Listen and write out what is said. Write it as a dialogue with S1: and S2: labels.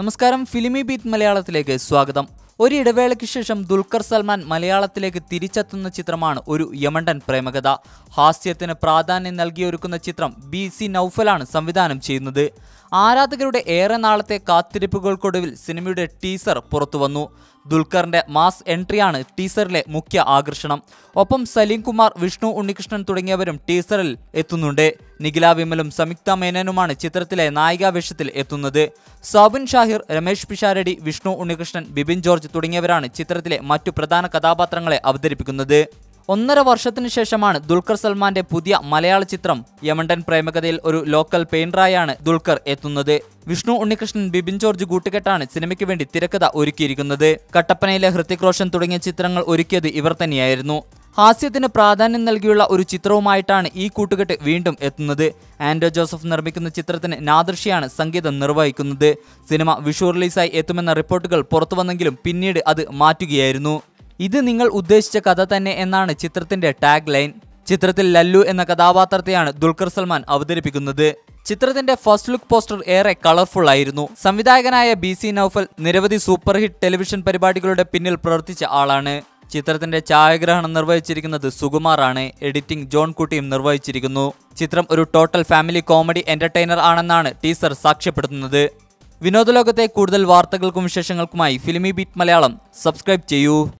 S1: നമസ്കാരം ഫിലിമി ബീറ്റ് മലയാളത്തിലേക്ക് സ്വാഗതം. ഒരു ഇടവേളയ്ക്ക് ശേഷം ദുൽഖർ സൽമാൻ മലയാളത്തിലേക്ക് തിരിച്ചെത്തുന്ന ചിത്രമാണ് ഒരു യമണ്ടൻ പ്രേമകഥ. ഹാസ്യത്തിന് പ്രാധാന്യം നൽകിയൊരുക്കുന്ന ചിത്രം ബി സി നൌഫലാണ് സംവിധാനം ചെയ്യുന്നത്. ആരാധകരുടെ ഏറെ നാളത്തെ കാത്തിരിപ്പുകൾക്കൊടുവിൽ സിനിമയുടെ ടീസർ പുറത്തു വന്നു ദുൽഖറിന്റെ മാസ് എൻട്രിയാണ് ടീസറിലെ മുഖ്യ ആകർഷണം. ഒപ്പം സലീം കുമാർ വിഷ്ണു ഉണ്ണികൃഷ്ണൻ തുടങ്ങിയവരും ടീസറിൽ എത്തുന്നുണ്ട്. നിഖില വിമലും സംയുക്ത മേനനുമാണ് ചിത്രത്തിലെ നായികാ വേഷത്തിൽ എത്തുന്നത്. സാബുൻ ഷാഹിർ രമേശ് പിഷാരടി വിഷ്ണു ഉണ്ണികൃഷ്ണൻ ബിബിൻ ജോർജ് തുടങ്ങിയവരാണ് ചിത്രത്തിലെ മറ്റു പ്രധാന കഥാപാത്രങ്ങളെ അവതരിപ്പിക്കുന്നത്. ഒന്നര വർഷത്തിനു ശേഷമാണ് ദുൽഖർ സൽമാന്റെ പുതിയ മലയാള ചിത്രം യമണ്ടൻ പ്രേമകഥയിൽ ഒരു ലോക്കൽ പെയിന്ററായാണ് ദുൽഖർ എത്തുന്നത്. വിഷ്ണു ഉണ്ണികൃഷ്ണൻ ബിബിൻ ജോർജ് കൂട്ടുകെട്ടാണ് സിനിമയ്ക്ക് വേണ്ടി തിരക്കഥ ഒരുക്കിയിരിക്കുന്നത്. കട്ടപ്പനയിലെ ഹൃത്തിക് റോഷൻ തുടങ്ങിയ ചിത്രങ്ങൾ ഒരുക്കിയത് ഇവർ തന്നെയായിരുന്നു. ഹാസ്യത്തിന് പ്രാധാന്യം നൽകിയുള്ള ഒരു ചിത്രവുമായിട്ടാണ് ഈ കൂട്ടുകെട്ട് വീണ്ടും എത്തുന്നത്. ആൻഡോ ജോസഫ് നിർമ്മിക്കുന്ന ചിത്രത്തിന് നാദൃഷിയാണ് സംഗീതം നിർവഹിക്കുന്നത്. സിനിമ വിഷു റിലീസായി എത്തുമെന്ന റിപ്പോർട്ടുകൾ പുറത്തുവന്നെങ്കിലും പിന്നീട് അത് മാറ്റുകയായിരുന്നു. ഇത് നിങ്ങൾ ഉദ്ദേശിച്ച കഥ തന്നെ എന്നാണ് ചിത്രത്തിന്റെ ടാഗ് ലൈൻ ചിത്രത്തിൽ ലല്ലു എന്ന കഥാപാത്രത്തെയാണ് ദുൽഖർ സൽമാൻ അവതരിപ്പിക്കുന്നത്. ചിത്രത്തിന്റെ ഫസ്റ്റ് ലുക്ക് പോസ്റ്റർ ഏറെ കളർഫുൾ ആയിരുന്നു. സംവിധായകനായ ബി സി നൌഫൽ നിരവധി സൂപ്പർ ഹിറ്റ് ടെലിവിഷൻ പരിപാടികളുടെ പിന്നിൽ പ്രവർത്തിച്ച ആളാണ്. ചിത്രത്തിന്റെ ഛായാഗ്രഹണം നിർവഹിച്ചിരിക്കുന്നത് സുകുമാർ ആണ്. എഡിറ്റിംഗ് ജോൺ കുട്ടിയും നിർവഹിച്ചിരിക്കുന്നു. ചിത്രം ഒരു ടോട്ടൽ ഫാമിലി കോമഡി എന്റർടൈനർ ആണെന്നാണ് ടീസർ സാക്ഷ്യപ്പെടുത്തുന്നത്. വിനോദലോകത്തെ കൂടുതൽ വാർത്തകൾക്കും വിശേഷങ്ങൾക്കുമായി ഫിലിമി ബീറ്റ് മലയാളം. സബ്സ്ക്രൈബ് ചെയ്യൂ.